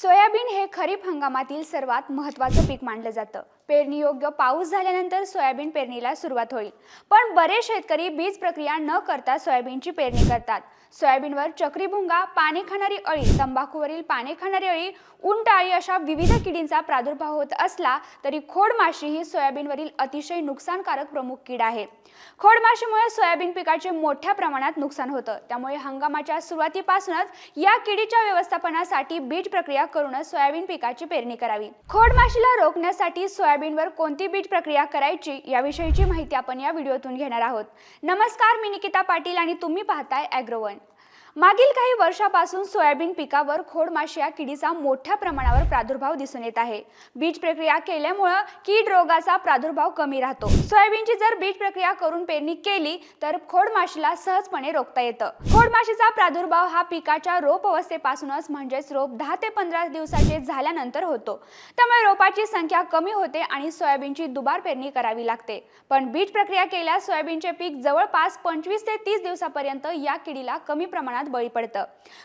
Soybean हे खरीप हंगामातील सर्वात महत्त्वाचं पीक मानलं जातं. पेरणीयोग्य पाऊस झाल्यानंतर सोयाबीन पेरणीला सुरुवात होईल. पण बरेच शेतकरी बीज प्रक्रिया न करता सोयाबीनची पेरणी करतात. सोयाबीनवर चक्रीभुंगा पाने खाणारी अळी तंबाखूवरील पाने खाणारी अळी उंटाळी अशा विविध किडींचा प्रादुर्भाव होत असला तरी खोडमाशी ही सोयाबीनवरील अतिशय नुकसानकारक प्रमुख कीड आहे. खोडमाशीमुळे सोयाबीन पिकाचे मोठ्या प्रमाणात नुकसान होतं. त्यामुळे हंगामाच्या सुरुवातीपासूनच या किडीच्या व्यवस्थापनासाठी बीज प्रक्रिया करूनच सोयाबीन पिकाची पेरणी करावी. खोडमाशीला रोखण्यासाठी सोयाबीन सोयाबीनवर कोणती बीज प्रक्रिया करायची याविषयीची माहिती आपण या व्हिडिओतून घेणार आहोत. नमस्कार मी निकिता पाटील आणि तुम्ही पाहताय अॅग्रोवन मागील काही वर्षापासून सोयाबीन पिकावर खोडमाशी या किडीचा मोठ्या प्रमाणावर प्रादुर्भाव दिसून येत आहे. बीज प्रक्रिया केल्यामुळं कीड रोगाचा प्रादुर्भाव कमी राहतो. सोयाबीनची जर बीज प्रक्रिया करून पेरणी केली तर खोडमाशीला सहजपणे रोखता येतं. खोडमाशीचा प्रादुर्भाव हा पिकाच्या रोप अवस्थेपासूनच म्हणजेच रोप दहा ते पंधरा दिवसाचे झाल्यानंतर होतो. त्यामुळे रोपाची संख्या कमी होते आणि सोयाबीनची दुबार पेरणी करावी लागते. पण बीज प्रक्रिया केल्यास सोयाबीनचे पीक जवळपास पंचवीस ते तीस दिवसापर्यंत या किडीला कमी प्रमाणात बळी पडतं.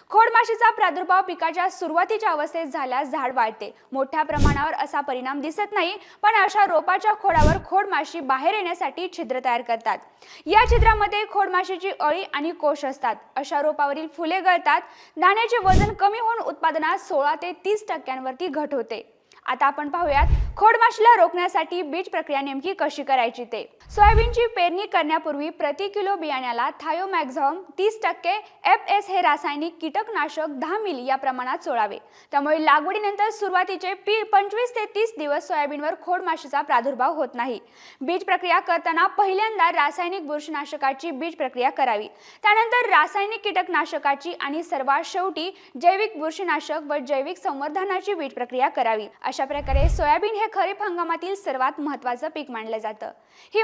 खोडमाशीचा प्रादुर्भाव पिकाच्या सुरुवातीच्या अवस्थेत झाल्यास झाड वाढते. मोठ्या प्रमाणावर असा परिणाम दिसत नाही पण अशा रोपाच्या खोडावर खोडमाशी बाहेर येण्यासाठी छिद्र तयार करतात. या छिद्रामध्ये खोडमाशीची अळी आणि कोश असतात. अशा रोपावरील फुले गळतात. दाण्याचे वजन कमी होऊन उत्पादनात सोळा ते तीस टक्क्यांवरती घट होते. आता आपण पाहूयात खोडमाशीला रोखण्यासाठी बीज प्रक्रिया नेमकी कशी करायची ते? सोयाबीनची पेरणी करण्यापूर्वी प्रति किलो बियाण्याला थायोमॅक्झॉम तीस टक्के एफ एस हे रासायनिक कीटकनाशक दहा मिली या प्रमाणात सोडावे त्यामुळे लागवडीनंतर सुरुवातीचे पी पंचवीस ते तीस दिवस सोयाबीनवर खोडमाशीचा प्रादुर्भाव होत नाही. बीज प्रक्रिया करताना पहिल्यांदा रासायनिक बुरशीनाशकाची बीज प्रक्रिया करावी. त्यानंतर रासायनिक कीटकनाशकाची आणि सर्वात शेवटी जैविक बुरशीनाशक व जैविक संवर्धनाची बीज प्रक्रिया करावी. अशा प्रकारे सोयाबीन हे खरीप हंगामातील सर्वात महत्त्वाचं पीक मानलं जातं. ही